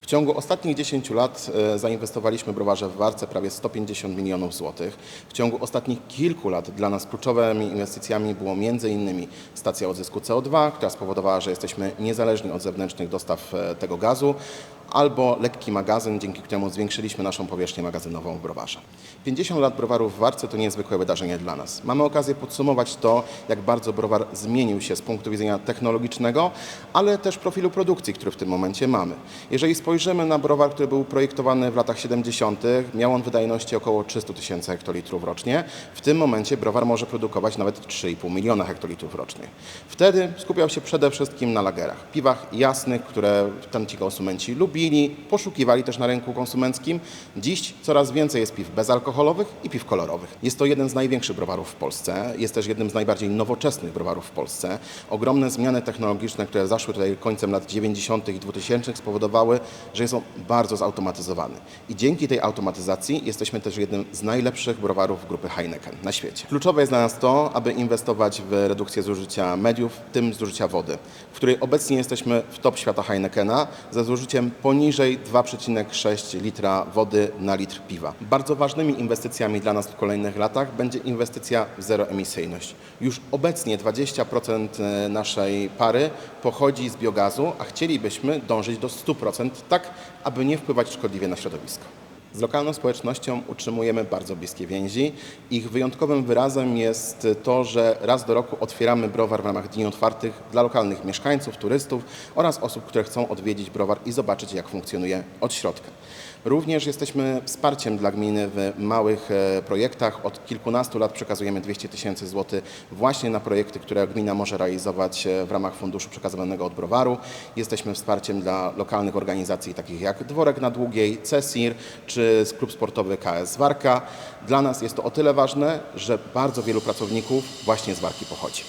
W ciągu ostatnich 10 lat e, zainwestowaliśmy browarze w Warce prawie 150 milionów złotych. W ciągu ostatnich kilku lat dla nas kluczowymi inwestycjami było m.in. stacja odzysku CO2, która spowodowała, że jesteśmy niezależni od zewnętrznych dostaw e, tego gazu, albo lekki magazyn, dzięki któremu zwiększyliśmy naszą powierzchnię magazynową w browarze. 50 lat browaru w Warce to niezwykłe wydarzenie dla nas. Mamy okazję podsumować to, jak bardzo browar zmienił się z punktu widzenia technologicznego, ale też profilu produkcji, który w tym momencie mamy. Jeżeli spojrzymy na browar, który był projektowany w latach 70., miał on wydajności około 300 tysięcy hektolitrów rocznie. W tym momencie browar może produkować nawet 3,5 miliona hektolitrów rocznie. Wtedy skupiał się przede wszystkim na lagerach, piwach jasnych, które tamci konsumenci lubili, poszukiwali też na rynku konsumenckim. Dziś coraz więcej jest piw bezalkoholowych i piw kolorowych. Jest to jeden z największych browarów w Polsce, jest też jednym z najbardziej nowoczesnych browarów w Polsce. Ogromne zmiany technologiczne, które zaszły tutaj końcem lat 90. i 2000 spowodowały, że jest on bardzo zautomatyzowany. I dzięki tej automatyzacji jesteśmy też jednym z najlepszych browarów grupy Heineken na świecie. Kluczowe jest dla nas to, aby inwestować w redukcję zużycia mediów, w tym zużycia wody, w której obecnie jesteśmy w top świata Heinekena ze zużyciem poniżej 2,6 litra wody na litr piwa. Bardzo ważnymi inwestycjami dla nas w kolejnych latach będzie inwestycja w zeroemisyjność. Już obecnie 20% naszej pary pochodzi z biogazu, a chcielibyśmy dążyć do 100%, tak aby nie wpływać szkodliwie na środowisko. Z lokalną społecznością utrzymujemy bardzo bliskie więzi. Ich wyjątkowym wyrazem jest to, że raz do roku otwieramy browar w ramach dni otwartych dla lokalnych mieszkańców, turystów oraz osób, które chcą odwiedzić browar i zobaczyć, jak funkcjonuje od środka. Również jesteśmy wsparciem dla gminy w małych e, projektach. Od kilkunastu lat przekazujemy 200 tysięcy złotych właśnie na projekty, które gmina może realizować e, w ramach funduszu przekazywanego od browaru. Jesteśmy wsparciem dla lokalnych organizacji takich jak Dworek na Długiej, CESIR czy klub sportowy KS Warka. Dla nas jest to o tyle ważne, że bardzo wielu pracowników właśnie z Warki pochodzi.